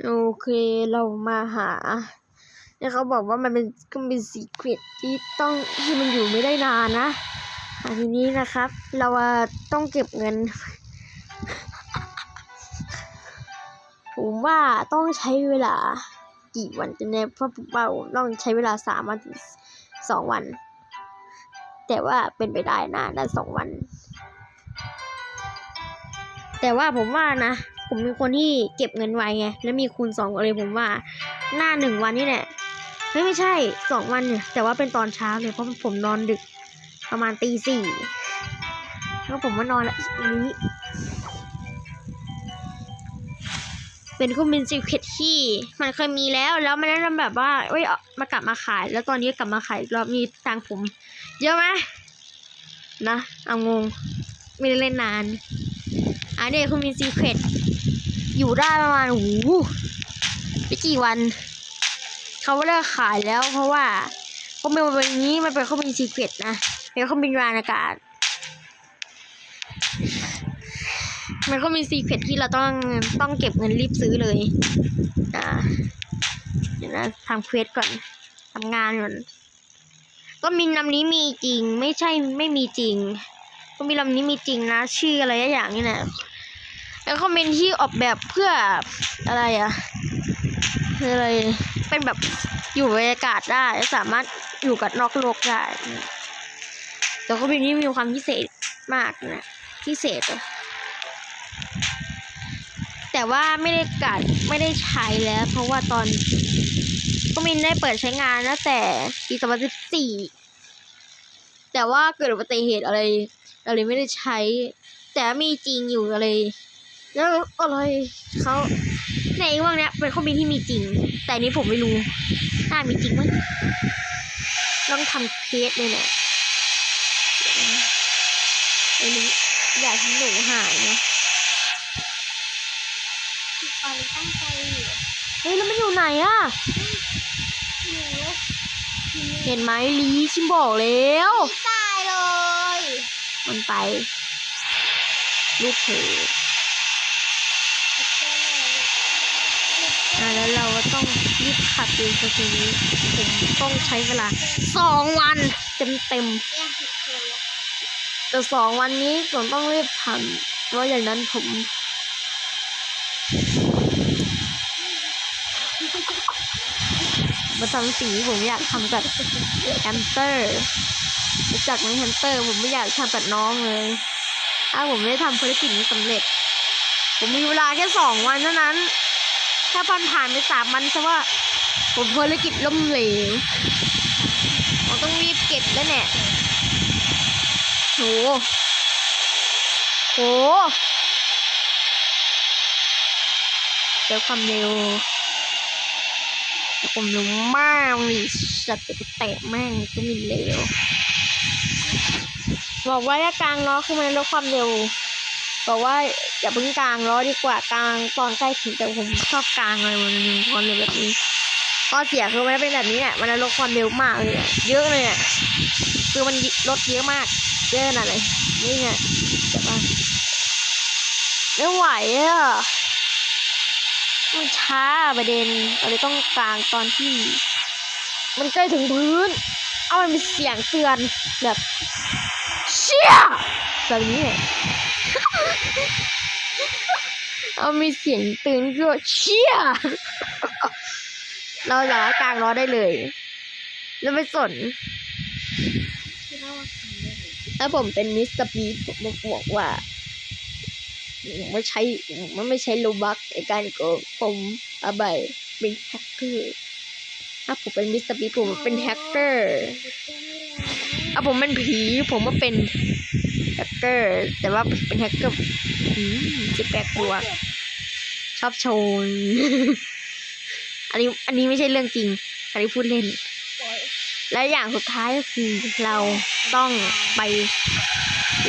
โอเคเรามาหาเนี่ยเขาบอกว่ามันเป็นก็เป็นสีเกรดที่ต้องที่มันอยู่ไม่ได้นานนะอะทีนี้นะครับ เราต้องเก็บเงิน ผมว่าต้องใช้เวลากี่วันจะแน่เพราะผมว่าต้องใช้เวลาสามวันสองวัน แต่ว่าเป็นไปได้นะได้สองวัน แต่ว่าผมว่านะ ผมเป็นคนที่เก็บเงินไวไงแล้วมีคูณสองเลยผมว่า หน้าหนึ่งวันนี่แหละเฮ้ยไม่ใช่สองวันเนี่ยแต่ว่าเป็นตอนเช้าเลยเพราะผมนอนดึกประมาณตีสี่แล้วผมมานอนแล้วนี้เป็นเครื่องบินซีเครตที่มันเคยมีแล้วแล้วมันได้แบบว่าเอ้ยเอมากลับมาขาย แล้วตอนนี้กลับมาขายอีกรอบมีตังผม เยอะไหมนะเอางงไม่ได้เล่นนานอันนี้คือมินซีเครต อยู่ได้ประมาณโอ้โหไม่กี่วัน เขาเลิกขายแล้วเพราะว่าเขาเป็นวันนี้มันเป็นเครื่องบินซีเครตนะเป็นเครื่องบินรานอากาศ มันก็มีซีเครตที่เราต้องต้องเก็บเงินรีบซื้อเลยอ่าเดี๋ยวนะทำเควสก่อนทำงานก่อนก็มีลำนี้มีจริง ไม่ใช่ไม่มีจริง ก็มีลำนี้มีจริงนะ ชื่ออะไรอย่างนี่แหละ แล้วก็เป็นที่ออกแบบเพื่ออะไรอะอะไรเป็นแบบอยู่บรรยากาศได้สามารถอยู่กับนอกโลกได้แต่ก็เป็นที่มีความพิเศษมากนะพิเศษแต่ว่าไม่ได้กัดไม่ได้ใช้แล้ว เพราะว่าตอนก็มินได้เปิดใช้งานตั้งแต่ปี2014 แต่ว่าเกิดอุบัติเหตุอะไรอะไรไม่ได้ใช้ แต่มีจริงอยู่อะไร แล้วอะไรเขาในว่างเนี้ยเป็นข้อมูลที่มีจริง แต่อันนี้ผมไม่รู้น่ามีจริงมั้ยต้องทำเคสเลยเนี่ยอันนี้อยากทำหนูหายนะตอนนี้ตั้งใจอยู่เฮ้ยแล้วมันอยู่ไหนอะหนูเห็นไหมลีชิมบอกแล้วตายเลย มันไป ลูกเผลออะ แล้วเราก็ต้องรีบขัดเองทีนี้ผมต้องใช้เวลาสองวันเต็มเต็มแต่สองวันนี้ผมต้องรีบทำเพราะอย่างนั้นผมมาทำสิ่งที่ผมอยากทำกับแฮมสเตอร์รู้จักไหมแฮมสเตอร์ ผมไม่อยากทำกับน้องเลยถ้าผมไม่ทำภารกิจนี้สำเร็จ ผมมีเวลาแค่สองวันเท่านั้น ถ้าผ่านผ่านไปสามวันซะว่า ผมภารกิจล้มเหลวผมต้องรีบเก็บแล้วเนี่ยโหโหเดี๋ยวความเร็วผมรู้มากเลยสัตว์เตะแม่งก็มีเร็ว บอกว่าถ้ากลางล้อคือมันลดความเร็ว บอกว่าอย่าเพิ่งกลางล้อดีกว่ากลางตอนใกล้ถึงแต่ผมชอบกลางเลยมันมีความเร็วแบบนี้ข้อเสียคือมันเป็นแบบนี้เนี่ยมันลดความเร็วมากเลยเยอะเลยอะคือมันลดเยอะมาก เยอะขนาดไหนนี่ไงแต่ว่าไม่ไหวอะมันช้าประเด็นเราเลยต้องกลางตอนที่ มันใกล้ถึงพื้น เอามันมีเสียงเตือนแบบ เชี่ยแบบนี้ เอามีเสียงตือนก็เชี่ย เราสามารถกลางล้อได้เลย แล้วไม่สนที่เราได้เลยถ้าผมเป็นมิสเตอร์บีผมบอกว่าผมไม่ใช้มันไม่ใช้โลบักในการโกงผมอาใบเป็นแฮกเกอร์ ถ้าผมเป็นมิสเตอร์บีผมเป็นแฮกเกอร์ ผมเป็นผี ผมก็เป็นแฮกเกอร์ แต่ว่าเป็นแฮกเกอร์สิบแปดบวชอบโชว์อันนี้ อันนี้ไม่ใช่เรื่องจริง อันนี้พูดเล่น และอย่างสุดท้ายก็คือเราต้องไป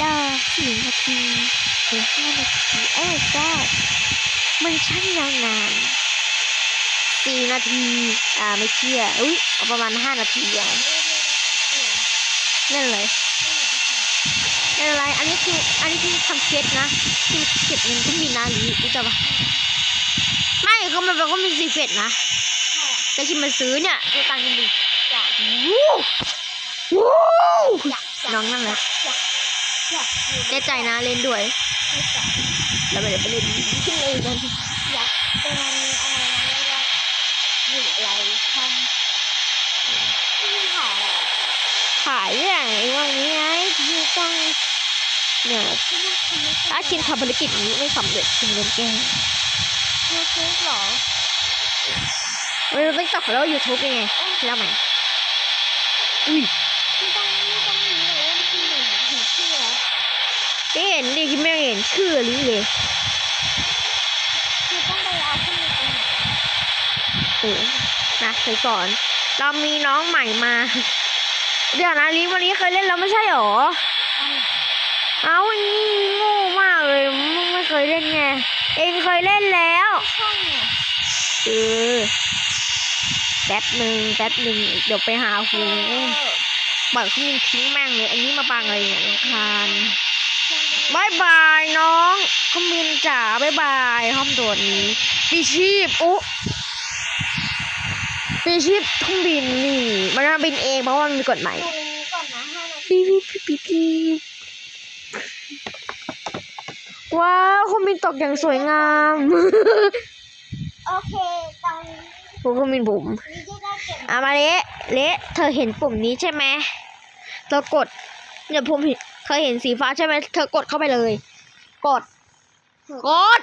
ล่าสี่นาทีหรือห้านาทีเออก็มันช่างยาวนานสี่นาที อ่าไม่เชื่อ อุ้ยประมาณห้านาทีอย่าง นั่นเลยนั่นอะไร อันนี้คืออันนี้คือทำเคสนะที่เก็บเงินที่มีนาลีรู้จักปะไม่ก็มันเป็นก็มีซีเฟตนะแต่ที่มันซื้อเนี่ยดูตังค์กันดิอยากวู้วู้อยากอยากน้องนั่นแหละอยากอยู่แน่ใจนะเล่นด้วยไม่อยากแล้วไปเดี๋ยวไปเล่นขึ้นเลยกันอยากเป็นอะไรนะเรียกว่าอยู่อะไรทำไม่ถ่ายอะไร ขายเนี่ยไอ้วันนี้ไงที่ต้องเนี่ยที่มันทำไม่ถ้าคิมทำภารกิจนี้ไม่สำเร็จคิมโดนแกล้งยูทูบหรอไม่รู้ติ๊กต็อกแล้วยูทูบยังไงแล้วไหมอุ้ยไม่ต้องไม่ต้องรู้เลยว่ามันคือหนึ่งเห็นชื่อแล้วไม่เห็นดิคิมไม่เห็นชื่อลิเลยคือต้องไปเอาขึ้นมาตรงไหนโอ้นะเคยสอน เรามีน้องใหม่มา เดี๋ยวนะลิวันนี้เคยเล่นแล้วไม่ใช่หรอ เอาไหนเอาอีนี่โง่มากเลยมึงไม่เคยเล่นไง เองเคยเล่นแล้วช่องเนี่ยเออแป๊บหนึ่งแป๊บหนึ่งเดี๋ยวไปหาหูเออบังเขามินทิ้งแม่งเลย อันนี้มาบังอะไรเนี่ยรำคาญช่องนี้บายบายน้องเขามินจ๋าบายบายห้องตัวนี้ปีชีพอุ๊ ปีชีพทุ่งบินนี่มันมาบินเองเพราะว่ามันมีกฎหมายดูนี้ก่อนนะห้านาทีปีปีปีปีปีว้าวเขามินตกอย่างสวยงาม โอเคตอนนี้ผมก็มินบุ๋มนี่จะได้เก็บอามาเละเละเธอเห็นปุ่มนี้ใช่ไหมเธอกดเนี่ยผมเห็นเธอเห็นสีฟ้าใช่ไหมเธอกดเข้าไปเลย กด กด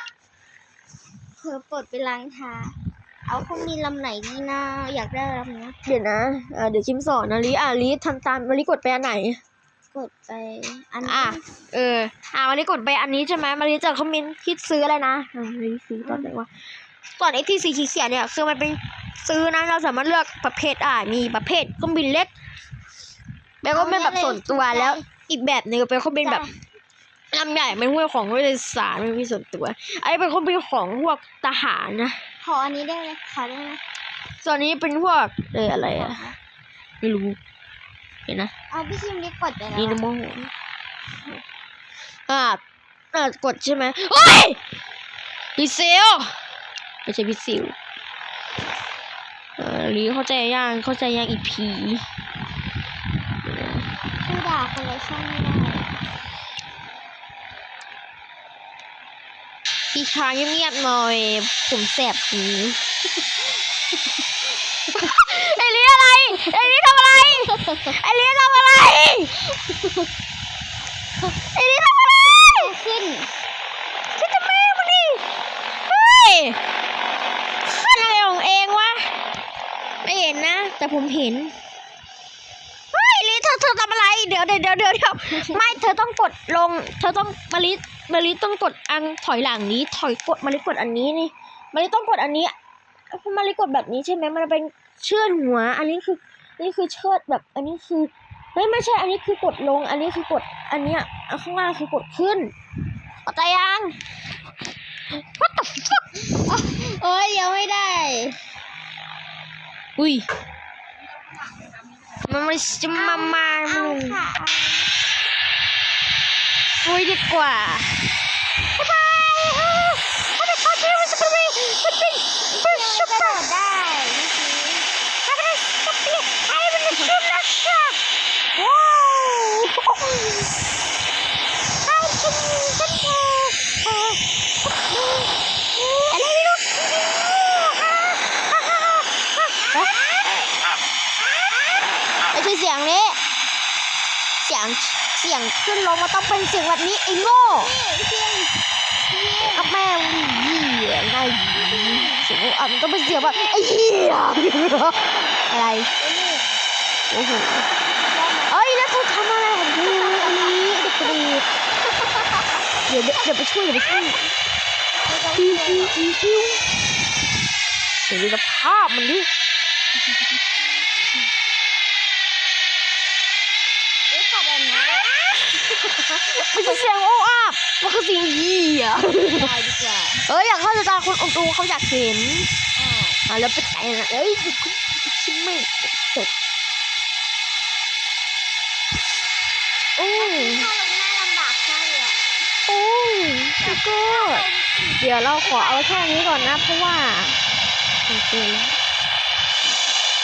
เผื่อเปิดไปล้างเท้า เอาคงมีลำไหนดีนะ อยากได้ลำเนี้ยเดี๋ยวนะอ่าเดี๋ยวชิมสอนนะลิอะลิทำตามมาลิกดไปอันไหน กดไปอันนี้อะ เออ อ่ามาลิกดไปอันนี้ใช่ไหมมาลิจะคอมเมนต์ที่ซื้ออะไรนะอ่ามาลิซื้อตอนไหนวะตอนไอ้ที่สีเขียวๆเนี่ยคือมันเป็นซื้อนะเราสามารถเลือกประเภทอ่ามีประเภทเครื่องบินเล็กแล้วก็เป็นแบบส่วนตัวแล้ว อีกแบบหนึ่งเป็นเครื่องบินแบบลำใหญ่เป็นพวกของผู้โดยสารเป็นมีส่วนตัวอันนี้เป็นเครื่องบินของพวกทหารนะ ขออันนี้ได้ไหมขอได้ไหมส่วนนี้เป็นพวกเอออะไรอะไม่รู้ เห็นนะเอาพี่ชิมดิกดไปแล้วนี่นะโมอ่าอ่ากดใช่ไหมเฮ้ยพิเซลไม่ใช่พิซิลเออลีเข้าใจยังเข้าใจยังอีพีคือด่าคนละช่องไม่ได้ พี่ช้ายเงียบๆหน่อย ผมแสบหูไอ้ลีอะไร ไอ้ลีทำอะไร ไอ้ลีทำอะไร ไอ้ลีทำอะไร ขึ้นฉันจะแม่มันดิเฮ้ยขึ้นอะไรของเองวะ ไม่เห็นนะ แต่ผมเห็น เธอเธอทำอะไรเดี๋ยวเดี๋ยวเดี๋ยวเดี๋ยวเดี๋ยวไม่เธอต้องกดลง เธอต้องมาลิมาลิต้องกดอันถอยหลังนี้ ถอยกดมาลิกดอันนี้นี่มาลิต้องกดอันนี้มาลิกดแบบนี้ใช่ไหมมันเป็นเชือดหัว อันนี้คือนี่คือเชือดแบบ อันนี้คือไม่ไม่ใช่ อันนี้คือกดลง อันนี้คือกด อันเนี้ยอันข้างล่างคือกดขึ้นเข้าใจยัง What the fuck โอ้ยยังไม่ได้ อุ้ย มันไม่จะมามาเอาค่ะอุ้ยดีกว่า บ๊ายบายฮัลโหลพาร์ตี้มันจะเป็นมันเป็นเป็นเอาสุดกระโด ยอด ดได้ ฮัลโหลสปีดไอ้เป็นชุดนักชาว้าวไอ้ฉันฉันเออเอออะไรไม่รู้ไม่ใช่เสียงนี้ เสียงเสียงขึ้นลงมันต้องเป็นเสียงแบบนี้ไอ้โง่นี่เสียงนี่กับแม่งเหี้ยไงเสียงอะมันต้องเป็นเสียงแบบไอ้เหี้ยอะไรนี่โอ้โหเอ้ยแล้วเธอทำอะไรของเธออันนี้เด็กกระดีเดี๋ยวเดี๋ยวเดี๋ยวไปช่วยเดี๋ยวไปช่วยปิ้วปิ้วปิ้วปิ้วเดี๋ยวดูสภาพมันดิ ไอ้ขัดอันนี้ ไม่ใช่เสียงโอ้อาบมันคือเสียงเหี้ยได้ดีกว่าเอ้ยอยากเข้าใจตาคนดูเขาอยากเห็นอ่าอะแล้วไปไหนนะเอ้ยชิมไม่ตกโอ้ถ้าลงหน้าลำบากมากเลยอะโอ้สุดยอดเป็นเดี๋ยวเราขอเอาแค่นี้ก่อนนะเพราะว่าจริงๆ